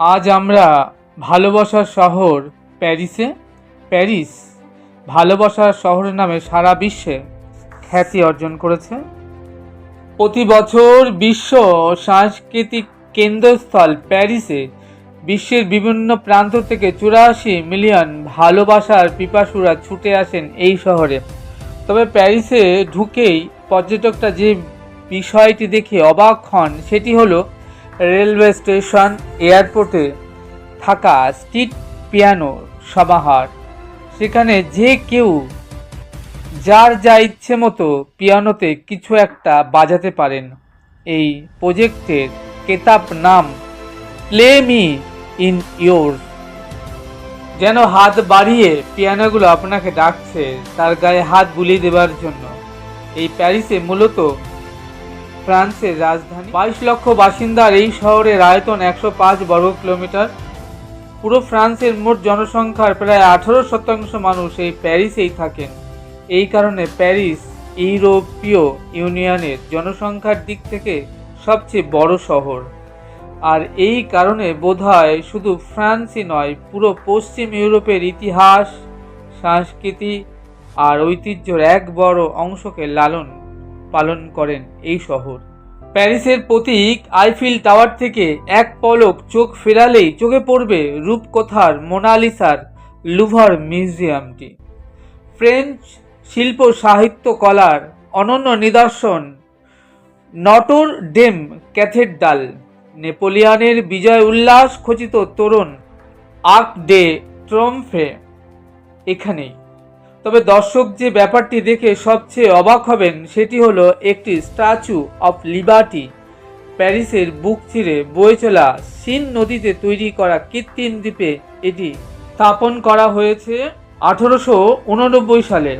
আজ আমরা ভালোবাসার শহর প্যারিসে, প্যারিস ভালোবাসার শহর নামে সারা বিশ্বে খ্যাতি অর্জন করেছে। প্রতি বছর বিশ্ব সাংস্কৃতিক কেন্দ্রস্থল প্যারিসে বিশ্বের বিভিন্ন প্রান্ত থেকে চুরাশি মিলিয়ন ভালোবাসার পিপাসুরা ছুটে আসেন এই শহরে। তবে প্যারিসে ঢুকেই পর্যটকরা যে বিষয়টি দেখে অবাক হন, সেটি হলো রেলওয়ে স্টেশন এয়ারপোর্টে থাকা স্ট্রিট পিয়ানো সমাহার। সেখানে যে কেউ যার যা ইচ্ছে মতো পিয়ানোতে কিছু একটা বাজাতে পারেন। এই প্রজেক্টের কেতাব নাম, প্লে মি ইন ইয়োর যেন হাত বাড়িয়ে পিয়ানোগুলো আপনাকে ডাকছে তার গায়ে হাত বুলিয়ে দেবার জন্য। এই প্যারিসে মূলত ফ্রান্সের রাজধানী। বাইশ লক্ষ বাসিন্দার এই শহরের আয়তন একশো পাঁচ বর্গ কিলোমিটার। পুরো ফ্রান্সের মোট জনসংখ্যার প্রায় আঠারো শতাংশ মানুষ এই প্যারিসেই থাকেন। এই কারণে প্যারিস ইউরোপীয় ইউনিয়নের জনসংখ্যার দিক থেকে সবচেয়ে বড় শহর। আর এই কারণে বোধহয় শুধু ফ্রান্সই নয়, পুরো পশ্চিম ইউরোপের ইতিহাস, সংস্কৃতি আর ঐতিহ্যর এক বড় অংশকে লালন পালন করেন এই শহর। প্যারিসের প্রতীক আইফিল টাওয়ার থেকে এক পলক চোখ ফেরালেই চোখে পড়বে রূপকথার মোনালিসার লুভার মিউজিয়ামটি। ফ্রেঞ্চ শিল্প সাহিত্য কলার অনন্য নিদর্শন নটর ডেম ক্যাথেড্রাল। নেপোলিয়ানের বিজয় উল্লাস খচিত তরুণ আর্ক ডে ট্রম্ফে এখানেই। তবে দর্শক যে ব্যাপারটি দেখে সবচেয়ে অবাক হবেন সেটি হলো একটি স্ট্যাচু অফ লিবার্টি। প্যারিসের বুক চিরে বয়ে চলা সিন নদীতে তৈরি করা কৃত্রিম দ্বীপে এটি স্থাপন করা হয়েছে আঠারোশো উননব্বই সালে।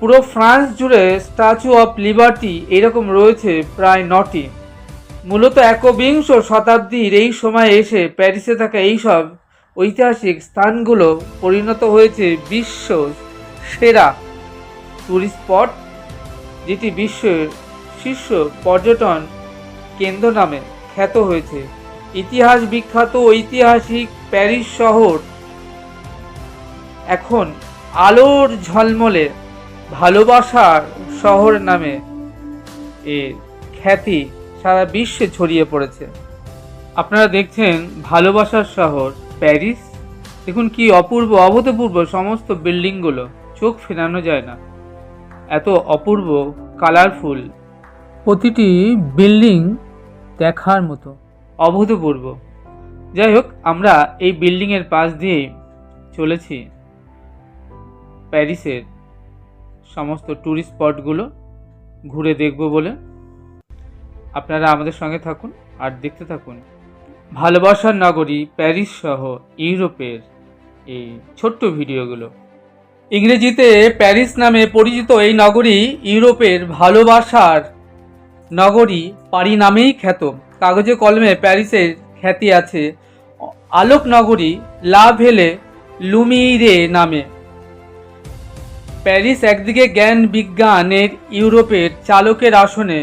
পুরো ফ্রান্স জুড়ে স্ট্যাচু অফ লিবার্টি এরকম রয়েছে প্রায় নটি। মূলত একবিংশ শতাব্দীর এই সময়ে এসে প্যারিসে থাকা এইসব ঐতিহাসিক স্থানগুলো পরিণত হয়েছে বিশ্ব সেরা টুরিস্ট স্পট যেটি বিশ্বের শীর্ষ পর্যটন কেন্দ্র নামে খ্যাত হয়েছে। ইতিহাস বিখ্যাত ঐতিহাসিক প্যারিস শহর এখন আলোর ঝলমলে ভালোবাসার শহর নামে এর খ্যাতি সারা বিশ্বে ছড়িয়ে পড়েছে। আপনারা দেখছেন ভালোবাসার শহর। প্যারিস? দেখুন কি অপূর্ব, অভূতপূর্ব সমস্ত বিল্ডিংগুলো। চোখ ফেরানো যায় না। এত অপূর্ব কালারফুল প্রতিটি বিল্ডিং দেখার মতো, অভূতপূর্ব। যাই হোক, আমরা এই বিল্ডিংয়ের পাশ দিয়েই চলেছি প্যারিসের সমস্ত ট্যুরিস্ট স্পটগুলো ঘুরে দেখব বলে। আপনারা আমাদের সঙ্গে থাকুন আর দেখতে থাকুন। ভালোবাসার নগরী প্যারিস সহ ইউরোপের এই ছোট্ট ভিডিওগুলো। ইংরেজিতে প্যারিস নামে পরিচিত এই নগরী ইউরোপের ভালোবাসার নগরী পারি নামেই খ্যাত। কাগজে কলমে প্যারিসের খ্যাতি আছে। আলোক নগরী লা ভেলে লুমিরে নামে। প্যারিস একদিকে জ্ঞান বিজ্ঞানের ইউরোপের চালকের আসনে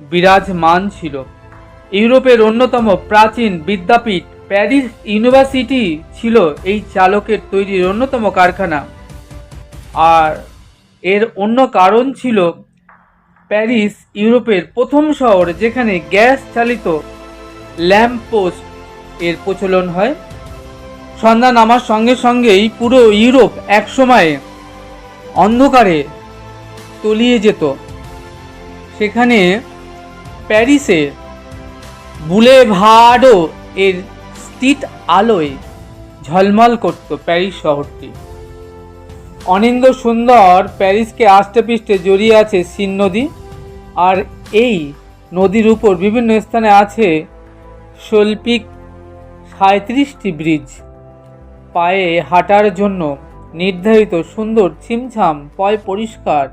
বিরাজমান ছিল। ইউরোপের অন্যতম প্রাচীন বিদ্যাপীঠ প্যারিস ইউনিভার্সিটি ছিল এই চালকের তৈরির অন্যতম কারখানা। আর এর অন্য কারণ ছিল প্যারিস ইউরোপের প্রথম শহর যেখানে গ্যাস চালিত ল্যাম্প পোস্ট এর প্রচলন হয়। সন্ধ্যা নামার সঙ্গে সঙ্গেই পুরো ইউরোপ একসময়ে অন্ধকারে তলিয়ে যেত। সেখানে প্যারিসে বুলেভার্ডো এর স্ট্রিট আলোয় ঝলমল করত প্যারিস শহরটি। অনিন্দ সুন্দর প্যারিসকে আষ্টে পৃষ্ঠে জড়িয়ে আছে সিন নদী আর এই নদীর উপর বিভিন্ন স্থানে আছে শৈল্পিক সাঁত্রিশটি ব্রিজ। পায়ে হাঁটার জন্য নির্ধারিত সুন্দর ছিমছাম পয় পরিষ্কার।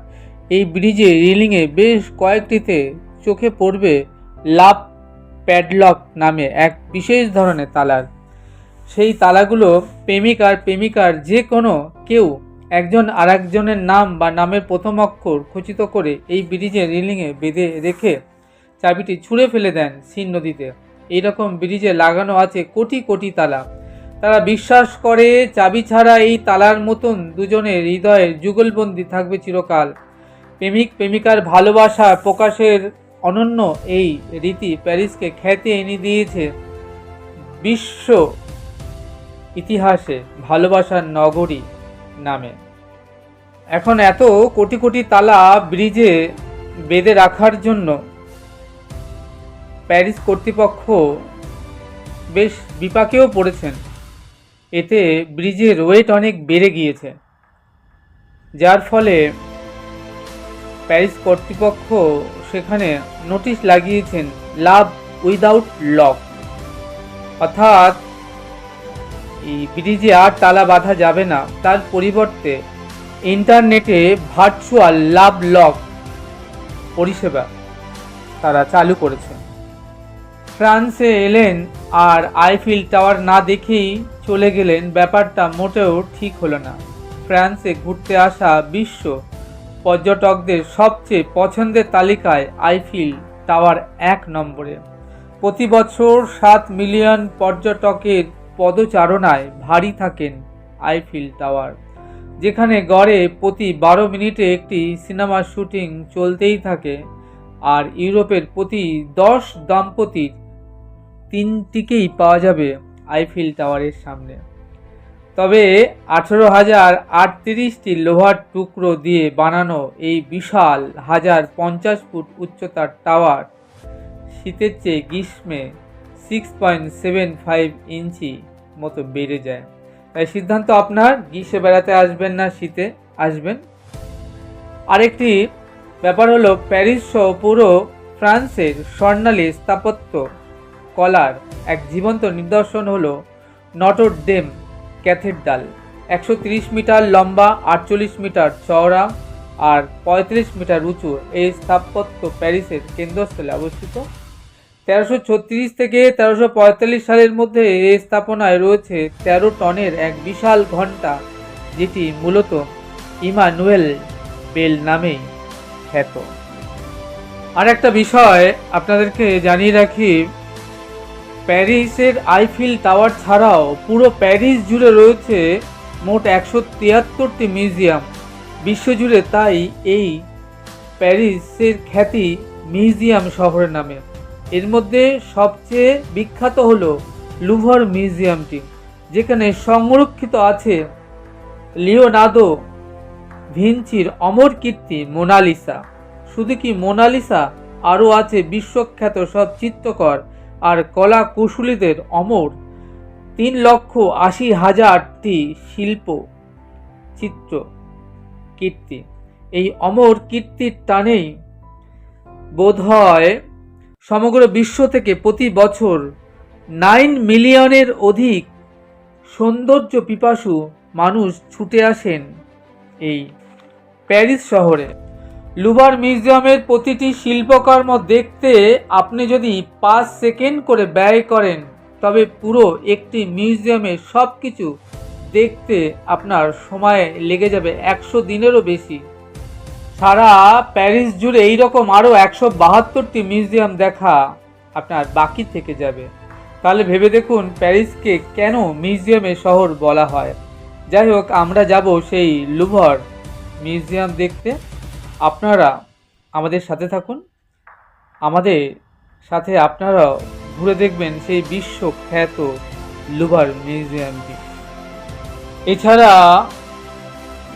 এই ব্রিজে রিলিংয়ে বেশ কয়েকটিতে চোখে পড়বে লাভ প্যাডলক নামে এক বিশেষ ধরনের তালার। সেই তালাগুলো প্রেমিক আর প্রেমিকার যে কোনো কেউ একজন আর একজনের নাম বা নামের প্রথম অক্ষর খচিত করে এই ব্রিজের রিলিংয়ে বেঁধে রেখে চাবিটি ছুঁড়ে ফেলে দেন সিন নদীতে। এইরকম ব্রিজে লাগানো আছে কোটি কোটি তালা। তারা বিশ্বাস করে চাবি ছাড়া এই তালার মতন দুজনের হৃদয়ের যুগলবন্দি থাকবে চিরকাল। প্রেমিক প্রেমিকার ভালোবাসা প্রকাশের অনন্য এই রীতি প্যারিসকে খ্যাতি এনে দিয়েছে বিশ্ব ইতিহাসে ভালোবাসার নগরী নামে। এখন এত কোটি কোটি তালা ব্রিজে বেঁধে রাখার জন্য প্যারিস কর্তৃপক্ষ বেশ বিপাকেও পড়েছেন। এতে ব্রিজের ওয়েট অনেক বেড়ে গিয়েছে। যার ফলে প্যারিস কর্তৃপক্ষ সেখানে নোটিশ লাগিয়েছেন, লাভ উইদাউট লক অর্থাৎ, এই ব্রিজে আর তালা বাঁধা যাবে না। তার পরিবর্তে ইন্টারনেটে ভার্চুয়াল লাভ লক পরিষেবা তারা চালু করেছে। ফ্রান্সে এলেন আর আইফিল টাওয়ার না দেখেই চলে গেলেন। ব্যাপারটা মোটেও ঠিক হলো না। ফ্রান্সে ঘুরতে আসা বিশ্ব পর্যটকদের সবচেয়ে পছন্দের তালিকায় আইফিল টাওয়ার এক নম্বরে। প্রতি বছর সাত মিলিয়ন পর্যটকের পদচারণায় ভারী থাকেন আইফিল টাওয়ার। যেখানে গড়ে প্রতি বারো মিনিটে একটি সিনেমার শুটিং চলতেই থাকে আর ইউরোপের প্রতি দশ দম্পতির তিনটিকেই পাওয়া যাবে আইফিল টাওয়ারের সামনে। তবে আঠেরো হাজার আটত্রিশটি লোহার টুকরো দিয়ে বানানো এই বিশাল হাজার পঞ্চাশ ফুট উচ্চতার টাওয়ার, শীতের চেয়ে গ্রীষ্মে six point seven five inch মতো বেড়ে যায়। তাই সিদ্ধান্ত আপনার, গ্রীষ্মে বেড়াতে আসবেন না, শীতে আসবেন। আরেকটি ব্যাপার হলো, প্যারিস সহ পুরো ফ্রান্সের স্বর্ণালী স্থাপত্য কলার এক জীবন্ত নিদর্শন হলো নটর ডেম। ক্যাথেড্রাল একশো মিটার লম্বা, আটচল্লিশ মিটার চওড়া আর পঁয়ত্রিশ মিটার উঁচু এই স্থাপত্য প্যারিসের কেন্দ্রস্থলে অবস্থিত। তেরোশো ছত্রিশ থেকে তেরোশো পঁয়তাল্লিশ সালের মধ্যে এই স্থাপনায় রয়েছে তেরো টনের এক বিশাল ঘণ্টা, যেটি মূলত ইমানুয়েল বেল নামেই খ্যাত। আর একটা বিষয় আপনাদেরকে জানিয়ে রাখি প্যারিসের আইফিল টাওয়ার ছাড়াও পুরো প্যারিস জুড়ে রয়েছে মোট একশো তিয়াত্তরটি মিউজিয়াম। বিশ্বজুড়ে তাই এই প্যারিসের খ্যাতি মিউজিয়াম শহরের নামে। এর মধ্যে সবচেয়ে বিখ্যাত হল লুভর মিউজিয়ামটি, যেখানে সংরক্ষিত আছে লিওনার্দো ভিঞ্চির অমর কীর্তি মোনালিসা। শুধু কি মোনালিসা, আরও আছে বিশ্বখ্যাত সব চিত্রকর আর কলা কুশলীদের অমর। তিন লক্ষ আশি হাজারটি শিল্প, চিত্র, কীর্তি। এই অমর কীর্তির টানেই বোধ হয় সমগ্র বিশ্ব থেকে প্রতি বছর নাইন মিলিয়নের অধিক সৌন্দর্য পিপাসু মানুষ ছুটে আসেন এই প্যারিস শহরে। লুভার মিউজিয়ামের প্রতিটি শিল্পকর্ম দেখতে আপনি যদি পাঁচ সেকেন্ড করে ব্যয় করেন, তবে পুরো একটি মিউজিয়ামে সব কিছু দেখতে আপনার সময় লেগে যাবে একশো দিনেরও বেশি। সারা প্যারিস জুড়ে এইরকম আরও একশো বাহাত্তরটি মিউজিয়াম দেখা আপনার বাকি থেকে যাবে। তাহলে ভেবে দেখুন প্যারিসকে কেন মিউজিয়ামের শহর বলা হয়। যাই হোক, আমরা যাব সেই লুভর মিউজিয়াম দেখতে। আপনারা আমাদের সাথে থাকুন। আমাদের সাথে আপনারাও ঘুরে দেখবেন সেই বিশ্বখ্যাত লুভার মিউজিয়ামটি। এছাড়া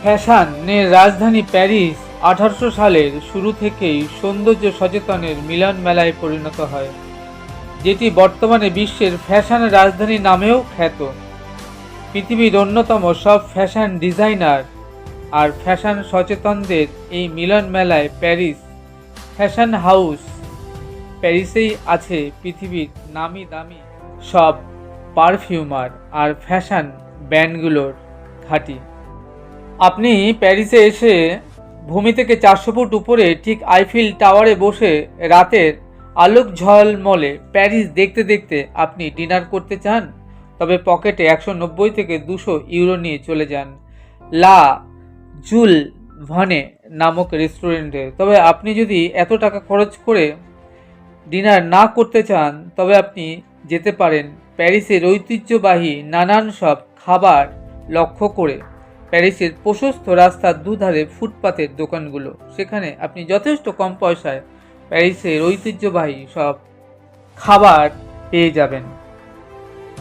ফ্যাশনের রাজধানী প্যারিস আঠারোশো সালের শুরু থেকেই সৌন্দর্য সচেতনের মিলন মেলায় পরিণত হয়, যেটি বর্তমানে বিশ্বের ফ্যাশন রাজধানী নামেও খ্যাত। পৃথিবীর অন্যতম সব ফ্যাশন ডিজাইনার আর ফ্যাশন সচেতনদের এই মিলন মেলায় প্যারিস ফ্যাশন হাউস। প্যারিসেই আছে পৃথিবীর নামি দামি সব পারফিউমার আর ফ্যাশন ব্র্যান্ডগুলোর ঘাঁটি। আপনি প্যারিসে এসে ভূমি থেকে চারশো ফুট উপরে ঠিক আইফিল টাওয়ারে বসে রাতের আলোক ঝলমলে প্যারিস দেখতে দেখতে আপনি ডিনার করতে চান, তবে পকেটে একশো নব্বই থেকে দুশো ইউরো নিয়ে চলে যান। লা জুল ভানে নামক রেস্টুরেন্টে। তবে আপনি যদি এত টাকা খরচ করে ডিনার না করতে চান, তবে আপনি যেতে পারেন প্যারিসের ঐতিহ্যবাহী নানান সব খাবার লক্ষ্য করে। প্যারিসের প্রশস্ত রাস্তার দুধারে ফুটপাতের দোকানগুলো। সেখানে আপনি যথেষ্ট কম পয়সায় প্যারিসের ঐতিহ্যবাহী সব খাবার পেয়ে যাবেন।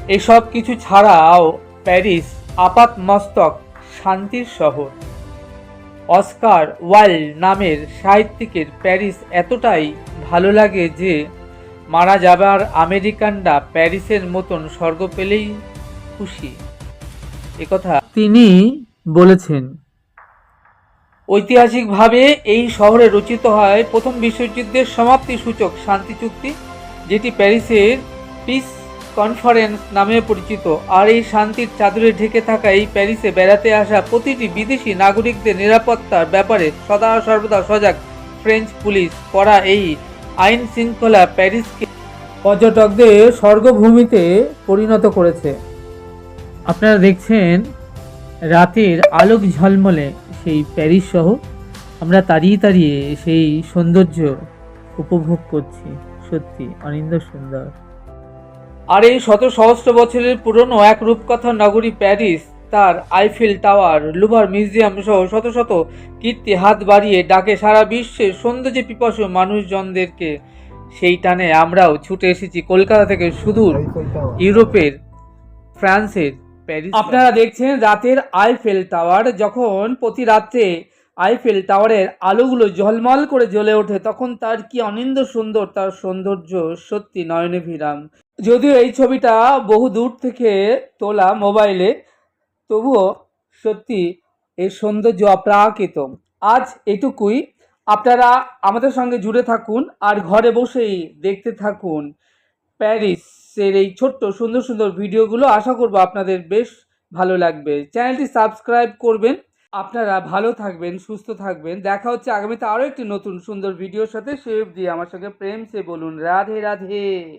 এসব কিছু ছাড়াও প্যারিস আপাত মস্তক শান্তির শহর। অস্কার ওয়াইল্ড নামের সাহিত্যিকের প্যারিস এতটাই ভালো লাগে যে মারা যাবার আমেরিকানরা প্যারিসের মতন স্বর্গ পেলেই খুশি। একথা তিনি বলেছেন। ঐতিহাসিকভাবে এই শহরে রচিত হয় প্রথম বিশ্বযুদ্ধের সমাপ্তি সূচক শান্তি চুক্তি, যেটি প্যারিসের পিস কনফারেন্স নামে পরিচিত। আর এই শান্তির চাদরে ঢেকে থাকা এই প্যারিসে বেড়াতে আসা প্রতিটি বিদেশি নাগরিকদের নিরাপত্তার ব্যাপারে সদা সর্বদা সজাগ ফ্রেঞ্চ পুলিশ। করা এই আইন শৃঙ্খলা প্যারিসকে পর্যটকদের স্বর্গভূমিতে পরিণত করেছে। আপনারা দেখছেন রাতের আলোক ঝলমলে সেই প্যারিস শহর আমরা তাড়িয়ে তাড়িয়ে সেই সৌন্দর্য উপভোগ করছি। সত্যি অনিন্দ সুন্দর। আর এই শত সহস্র বছরের পুরনো এক রূপকথা নগরী প্যারিস তার আইফেল টাওয়ার লুভার মিউজিয়াম সহ শত শত কীর্তি হাত বাড়িয়ে ডাকে সারা বিশ্বের সৌন্দর্য পিপাসু মানুষজনদেরকে। সেই টানে আমরাও ছুটে এসেছি কলকাতা থেকে সুদূর ইউরোপের ফ্রান্সের প্যারিস। আপনারা দেখছেন রাতের আইফেল টাওয়ার যখন প্রতি রাত্রে আইফেল টাওয়ারের আলোগুলো ঝলমল করে জ্বলে ওঠে তখন তার কি অনিন্দ সুন্দর তার সৌন্দর্য সত্যি নয়নে ভিরাম যদিও এই ছবিটা বহু দূর থেকে তোলা মোবাইলে, তবুও সত্যি এর সৌন্দর্য অপ্রাকৃত। আজ এটুকুই। আপনারা আমাদের সঙ্গে জুড়ে থাকুন আর ঘরে বসেই দেখতে থাকুন প্যারিসের এই ছোট্ট সুন্দর সুন্দর ভিডিওগুলো। আশা করব আপনাদের বেশ ভালো লাগবে। চ্যানেলটি সাবস্ক্রাইব করবেন। আপনারা ভালো থাকবেন, সুস্থ থাকবেন। দেখা হচ্ছে আগামীতে আরও একটি নতুন সুন্দর ভিডিওর সাথে। সে অবধি আমার সঙ্গে প্রেম সে বলুন। রাধে রাধে।